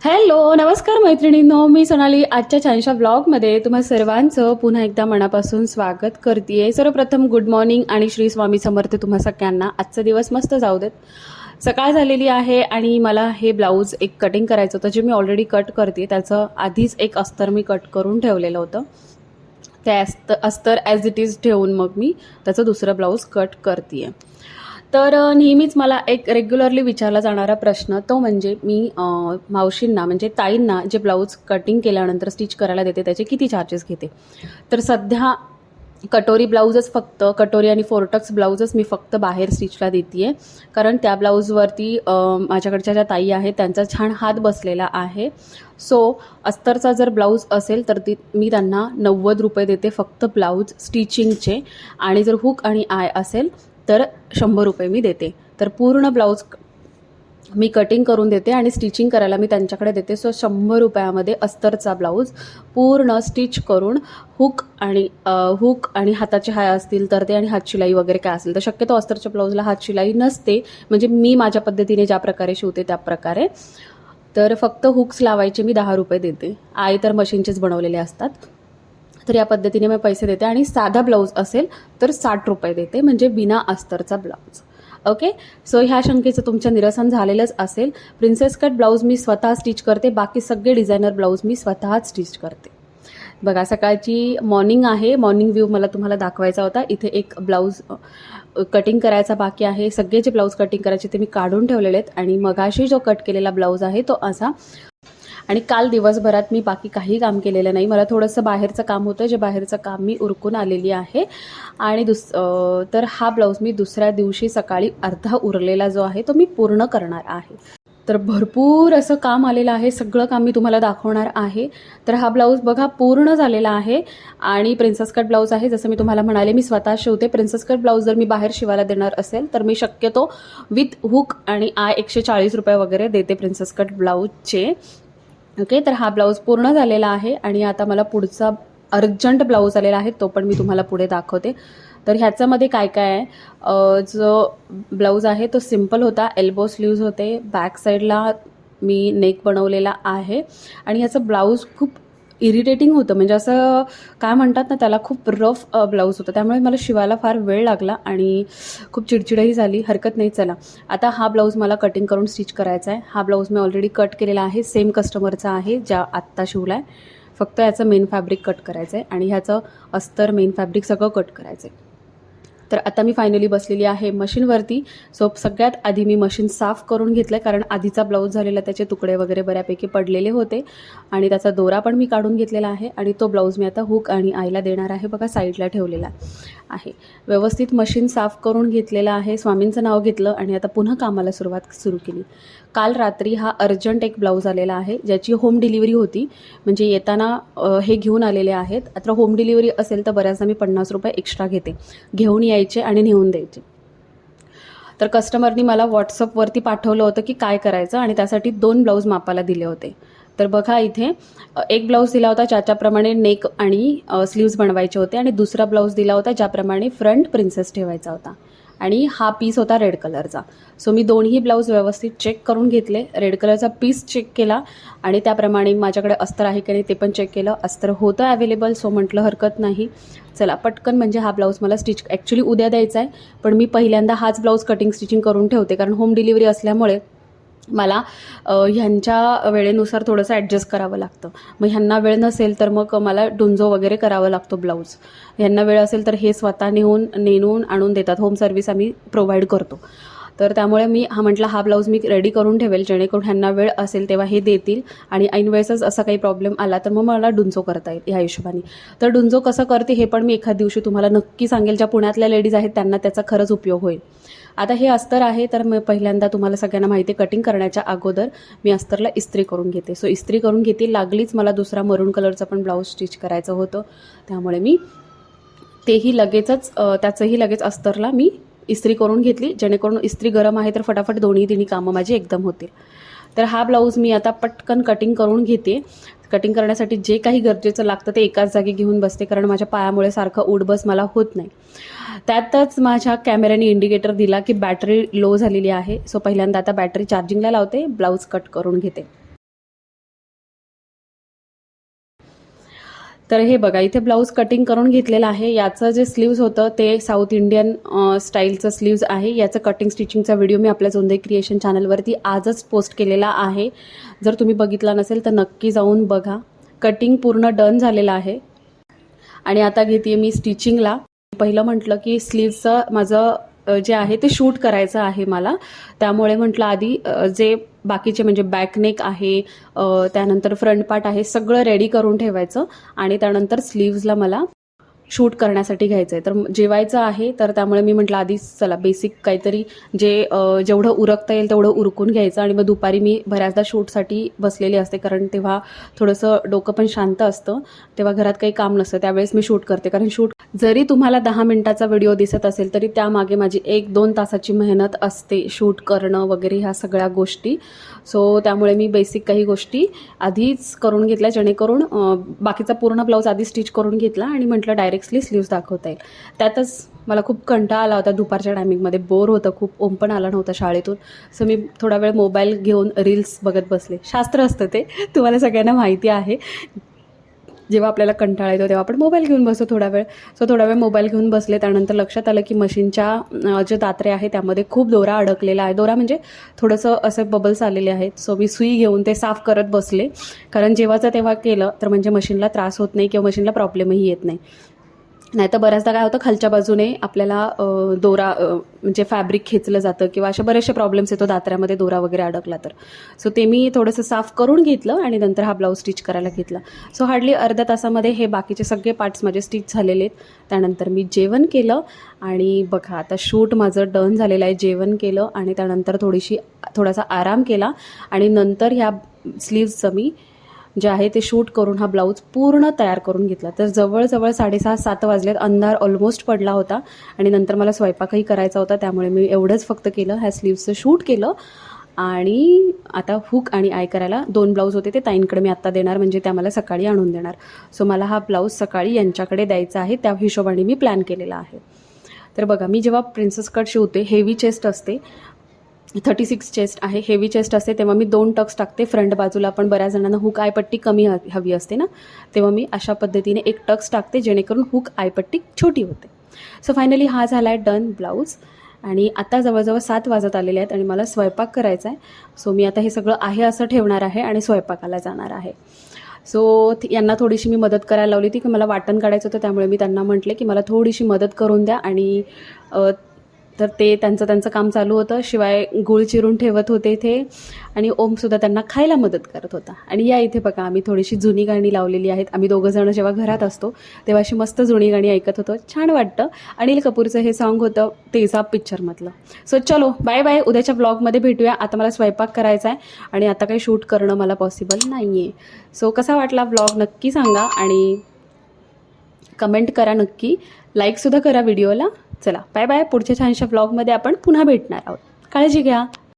Hello नमस्कार मैत्रिणींनो मी सोनाली. आजच्या छानशा ब्लॉगमध्ये तुम्हा सर्वांचं पुन्हा एकदा मनापासून स्वागत करते सर्वप्रथम गुड मॉर्निंग आणि श्री स्वामी समर्थ तुम्हा सगळ्यांना. आजचा दिवस मस्त जाऊ देत. सकाळ झालेली आहे आणि मला हे ब्लाऊज एक कटिंग करायचं होतं जे मी ऑलरेडी कट करते त्याचं आधीच एक अस्तर मी कट करून ठेवलेलं होतं. ते अस्तर अस्तर ॲज इट इज ठेवून मग मी त्याचं दुसरं ब्लाऊज कट करते आहे तर नेहमीच मला एक रेग्युलरली विचारला जाणारा प्रश्न तो म्हणजे मी मावशींना म्हणजे ताईंना जे ब्लाऊज कटिंग केल्यानंतर स्टिच करायला देते त्याचे किती चार्जेस घेते. तर सध्या कटोरी ब्लाऊजच फक्त कटोरी आणि फोर्टक्स ब्लाऊजच मी फक्त बाहेर स्टिचला देते आहे कारण त्या ब्लाऊजवरती माझ्याकडच्या ज्या ताई आहेत त्यांचा छान हात बसलेला आहे. सो अस्तरचा जर ब्लाऊज असेल तर ती मी त्यांना नव्वद रुपये देते फक्त ब्लाऊज स्टिचिंगचे आणि जर हुक आणि आय असेल तर शंभर रुपये मी देते. तर पूर्ण ब्लाऊज मी कटिंग करून देते आणि स्टिचिंग करायला मी त्यांच्याकडे देते. सो शंभर रुपयामध्ये अस्तरचा ब्लाऊज पूर्ण स्टिच करून हुक आणि हुक आणि हाताचे हाय असतील तर ते आणि हातशिलाई वगैरे काय असेल तर शक्यतो अस्तरच्या ब्लाऊजला हातशिलाई नसते. म्हणजे मी माझ्या पद्धतीने ज्या प्रकारे शिवते त्या प्रकारे. तर फक्त हुक्स लावायचे मी दहा रुपये देते. आई तर मशीनचेच बनवलेले असतात. तर या पद्धतीने मी पैसे देते. आणि साधा ब्लाऊज असेल तर साठ रुपये देते म्हणजे बिना अस्तरचा ब्लाऊज. ओके सो ह्या शंकेचं तुमचं निरसन झालेलंच असेल. प्रिन्सेस कट ब्लाऊज मी स्वतः स्टिच करते बाकी सगळे डिझायनर ब्लाऊज मी स्वतःच स्टिच करते. बघा सकाळची मॉर्निंग आहे. मॉर्निंग व्ह्यू मला तुम्हाला दाखवायचा होता. इथे एक ब्लाऊज कटिंग करायचा बाकी आहे. सगळे जे ब्लाऊज कटिंग करायचे ते मी काढून ठेवलेले आहेत. आणि मगाशी जो कट केलेला ब्लाऊज आहे तो असा आणि काल दिवसभरात मी बाकी काही काम केलेलं नाही. मला थोडंसं बाहेरचं काम होतं जे बाहेरचं काम मी उरकून आलेली आहे. आणि दुस तर हा ब्लाऊज मी दुसऱ्या दिवशी सकाळी अर्धा उरलेला जो आहे तो मी पूर्ण करणार आहे. तर भरपूर असं काम आलेलं आहे सगळं काम मी तुम्हाला दाखवणार आहे. तर हा ब्लाऊज बघा पूर्ण झालेला आहे. आणि प्रिन्सेस कट ब्लाऊज आहे जसं मी तुम्हाला म्हणाले मी स्वतः शिवते. प्रिन्सेस कट ब्लाऊज जर मी बाहेर शिवायला देणार असेल तर मी शक्यतो विथ हुक आणि आय एकशे चाळीस रुपये वगैरे देते प्रिन्सेस कट ब्लाऊजचे. ओके तर हा ब्लाऊज पूर्ण झालेला आहे आणि आता मला पुढचा अर्जंट ब्लाऊज आलेला आहे तो पण मी तुम्हाला पुढे दाखवते. तर ह्याच्यामध्ये काय काय आहे? जो ब्लाऊज आहे तो सिंपल होता एल्बो स्लीव्ज होते बॅक साईडला मी नेक बनवलेला आहे. आणि ह्याचा ब्लाऊज खूप इरिटेटिंग होतं. म्हणजे असं काय म्हणतात ना त्याला खूप रफ ब्लाऊज होतं. त्यामुळे मला शिवायला फार वेळ लागला आणि खूप चिडचिडही झाली. हरकत नाही चला. आता हा ब्लाऊज मला कटिंग करून स्टिच करायचा आहे. हा ब्लाऊज मी ऑलरेडी कट केलेला आहे. सेम कस्टमरचा आहे ज्या आत्ता शिवला आहे. फक्त याचं मेन फॅब्रिक कट करायचं आहे आणि ह्याचं अस्तर मेन फॅब्रिक सगळं कट करायचं आहे तर आता मी फायनली बसलेली आहे मशीनवरती सो सगळ्यात आधी मी मशीन साफ करून घेतलं कारण आधीचा ब्लाऊज झालेला त्याचे तुकडे वगैरे बऱ्यापैकी पडलेले होते. आणि त्याचा दोरा पण मी काढून घेतलेला आहे आणि तो ब्लाऊज मी आता हुक आणि आईला देणार आहे बघा साईडला ठेवलेला आहे. व्यवस्थित मशीन साफ करून घेतलेलं आहे. स्वामींचं नाव घेतलं आणि आता पुन्हा कामाला सुरुवात सुरू केली. काल रात्री हा अर्जंट एक ब्लाऊज आलेला आहे ज्याची होम डिलिव्हरी होती. म्हणजे येताना हे घेऊन आलेले आहेत. आता होम डिलिव्हरी असेल तर बऱ्याचदा मी पन्नास रुपये एक्स्ट्रा घेते. घेऊन यायचे आणि नेऊन द्यायचे. तर कस्टमरनी मला व्हॉट्सअपवरती पाठवलं होतं की काय करायचं आणि त्यासाठी दोन ब्लाऊज मापाला दिले होते. तर बघा इथे एक ब्लाऊज दिला होता ज्याच्याप्रमाणे नेक आणि स्लीव्ज बनवायचे होते आणि दुसरा ब्लाऊज दिला होता ज्याप्रमाणे फ्रंट प्रिन्सेस ठेवायचा होता. आणि हा पीस होता रेड कलरचा सो मी दोन्ही ब्लाऊज व्यवस्थित चेक करून घेतले. रेड कलरचा पीस चेक केला आणि त्याप्रमाणे माझ्याकडे अस्तर आहे की नाही ते पण चेक केलं. अस्तर होतं अवेलेबल सो म्हटलं हरकत नाही. चला पटकन म्हणजे हा ब्लाऊज मला स्टिच ॲक्च्युली उद्या द्यायचा आहे पण मी पहिल्यांदा हाच ब्लाऊज कटिंग स्टिचिंग करून ठेवते कारण होम डिलिव्हरी असल्यामुळे मला ह्यांच्या वेळेनुसार थोडंसं ॲडजस्ट करावं लागतं. मग ह्यांना वेळ नसेल तर मग मला डुंजो वगैरे करावा लागतो ब्लाऊज ह्यांना वेळ असेल तर हे स्वतः नेऊन नेणून आणून देतात. होम सर्व्हिस आम्ही प्रोव्हाइड करतो. तर त्यामुळे मी हा म्हटलं हा ब्लाऊज मी रेडी करून ठेवेल. जेणेकरून ह्यांना वेळ असेल तेव्हा हे देतील. आणि ऐनवेळेसच असा काही प्रॉब्लेम आला तर मग मला डुंजो करता येईल ह्या हिशोबाने. तर डुंजो कसं करते हे पण मी एखाद दिवशी तुम्हाला नक्की सांगेल. ज्या पुण्यातल्या लेडीज आहेत त्यांना त्याचा खरंच उपयोग होईल. आता हे अस्तर आहे तर मी पहिल्यांदा तुम्हाला सगळ्यांना माहिती आहे कटिंग करण्याच्या अगोदर मी अस्तरला इस्त्री करून घेते. सो इस्त्री करून घेते लागलीच मला दुसरा मरून कलरचा पण ब्लाऊज स्टिच करायचं होतं. त्यामुळे मी तेही लगेचच त्याचंही लगेच अस्तरला मी इस्त्री करून घेतली. जेणेकरून इस्त्री गरम आहे तर फटाफट दोन्ही तिन्ही कामं माझी एकदम होतील. तर हा ब्लाऊज मी आता पटकन कटिंग करून घेते. कटिंग करण्यासाठी जे काही गरजेचं लागतं ते एकाच जागी घेऊन बसते कारण माझ्या पायामुळे सारखं उडबस मला होत नाही. त्यातच माझ्या कॅमेऱ्याने इंडिकेटर दिला की बॅटरी लो झालेली आहे. सो पहिल्यांदा आता बॅटरी चार्जिंगला लावते ब्लाऊज कट करून घेते. तर हे बघा इथे ब्लाऊज कटिंग करून घेतलेलं आहे. याचं जे स्लीव्ज होतं ते साऊथ इंडियन स्टाईलचं स्लीव्ज आहे. याचं कटिंग स्टिचिंगचा व्हिडिओ मी आपल्या जोंदे क्रिएशन चॅनलवरती आजच पोस्ट केलेला आहे. जर तुम्ही बघितला नसेल तर नक्की जाऊन बघा. कटिंग पूर्ण डन झालेलं आहे. आणि आता घेते मी स्टिचिंगला पहिलं म्हटलं की स्लीवचं माझं जे आहे ते शूट करायचं आहे मला. त्यामुळे म्हटलं आधी जे बाकीचे म्हणजे बॅकनेक आहे त्यानंतर फ्रंट पार्ट आहे सगळं रेडी करून ठेवायचं आणि त्यानंतर स्लीव्जला मला शूट करण्यासाठी घ्यायचं आहे तर जेवायचं आहे तर त्यामुळे मी म्हटलं आधी चला बेसिक काहीतरी जे जेवढं उरकता येईल तेवढं उरकून घ्यायचं आणि मग दुपारी मी बऱ्याचदा शूटसाठी बसलेली असते कारण तेव्हा थोडंसं डोकं पण शांत असतं. तेव्हा घरात काही काम नसतं त्यावेळेस मी शूट करते. कारण शूट जरी तुम्हाला दहा मिनटाचा व्हिडिओ दिसत असेल तरी त्यामागे माझी एक दोन तासाची मेहनत असते शूट करणं वगैरे ह्या सगळ्या गोष्टी. सो त्यामुळे मी बेसिक काही गोष्टी आधीच करून घेतल्या जेणेकरून बाकीचा पूर्ण ब्लाऊज आधी स्टिच करून घेतला आणि म्हटलं डायरेक्टली स्लीव्स दाखवता येईल. त्यातच मला खूप कंटाळा आला होता दुपारच्या टायमिंगमध्ये बोर होतं खूप ओम पण आला नव्हता शाळेतून. सो मी थोडा वेळ मोबाईल घेऊन रील्स बघत बसले. शास्त्र असतं ते. तुम्हाला सगळ्यांना माहिती आहे. जेव्हा आपल्याला कंटाळा येतो तेव्हा आपण मोबाईल घेऊन बसतो थोडा वेळ. सो थोडा वेळ मोबाईल घेऊन बसले त्यानंतर लक्षात आलं की मशीनच्या जे दात्रे आहे त्यामध्ये खूप दोरा अडकलेला आहे. दोरा म्हणजे थोडंसं असे बबल्स आलेले आहेत. सो मी सुई घेऊन ते साफ करत बसले. कारण जेव्हाचं तेव्हा केलं तर म्हणजे मशीनला त्रास होत नाही किंवा मशीनला प्रॉब्लेमही येत नाही. नाही तर बऱ्याचदा काय होतं खालच्या बाजूने आपल्याला दोरा म्हणजे फॅब्रिक खेचलं जातं किंवा असे बरेचसे प्रॉब्लेम्स येतो दात्र्यामध्ये दोरा वगैरे अडकला तर. सो ते मी थोडंसं साफ करून घेतलं आणि नंतर हा ब्लाऊज स्टिच करायला घेतला. सो हार्डली अर्ध्या तासामध्ये हे बाकीचे सगळे पार्ट्स माझे स्टिच झालेले आहेत. त्यानंतर मी जेवण केलं आणि बघा आता शूट माझं डन झालेलं आहे जेवण केलं आणि त्यानंतर थोडीशी थोडासा आराम केला आणि नंतर ह्या स्लीव्सचं मी जे आहे ते शूट करून हा ब्लाऊज पूर्ण तयार करून घेतला. तर जवळजवळ साडेसहा सात वाजलेत. अंधार ऑलमोस्ट पडला होता आणि नंतर मला स्वयंपाकही करायचा होता त्यामुळे मी एवढंच फक्त केलं ह्या स्लीव्सचं शूट केलं. आणि आता हुक आणि आय करायला दोन ब्लाऊज होते ते ताईंकडे मी आत्ता देणार म्हणजे त्या मला सकाळी आणून देणार. सो मला हा ब्लाऊज सकाळी यांच्याकडे द्यायचा आहे त्या हिशोबाने मी प्लॅन केलेला आहे. तर बघा मी जेव्हा प्रिन्सेस कट शिवते हेवी चेस्ट असते थर्टी सिक्स चेस्ट आहे हेवी चेस्ट असते तेव्हा मी दोन टक्स टाकते. फ्रंट बाजूला पण बऱ्याच जणांना हुक आयपट्टी कमी हवी असते ना? तेव्हा मी अशा पद्धतीने एक टक्स टाकते जेणेकरून हुक आयपट्टी छोटी होते. सो फायनली हा झाला आहे डन ब्लाऊज आणि आता जवळजवळ सात वाजत आलेले आहेत आणि मला स्वयंपाक करायचा आहे सो मी आता हे सगळं आहे असं ठेवणार आहे आणि स्वयंपाकाला जाणार आहे. सो यांना थोडीशी मी मदत करायला लावली होती की मला वाटण काढायचं होतं त्यामुळे मी त्यांना म्हटले की मला थोडीशी मदत करून द्या आणि तर ते त्यांचं त्यांचं काम चालू होतं. शिवाय गुळ चिरून ठेवत होते इथे आणि ओमसुद्धा त्यांना खायला मदत करत होता. आणि या इथे बघा आम्ही थोडीशी जुनी गाणी लावलेली आहेत. आम्ही दोघंजणं जेव्हा घरात असतो तेव्हा अशी मस्त जुनी गाणी ऐकत होतो. छान वाटतं. अनिल कपूरचं हे सॉन्ग होतं तेजाब पिक्चरमधलं सो चलो बाय बाय उद्याच्या ब्लॉगमध्ये भेटूया. आता मला स्वयंपाक करायचा आहे आणि आता काही शूट करणं मला पॉसिबल नाही आहे सो कसा वाटला ब्लॉग नक्की सांगा. आणि कमेंट करा नक्की. लाईकसुद्धा करा व्हिडिओला चला बाय बाय पुढच्या छानशा ब्लॉगमध्ये आपण पुन्हा भेटणार आहोत. काळजी घ्या.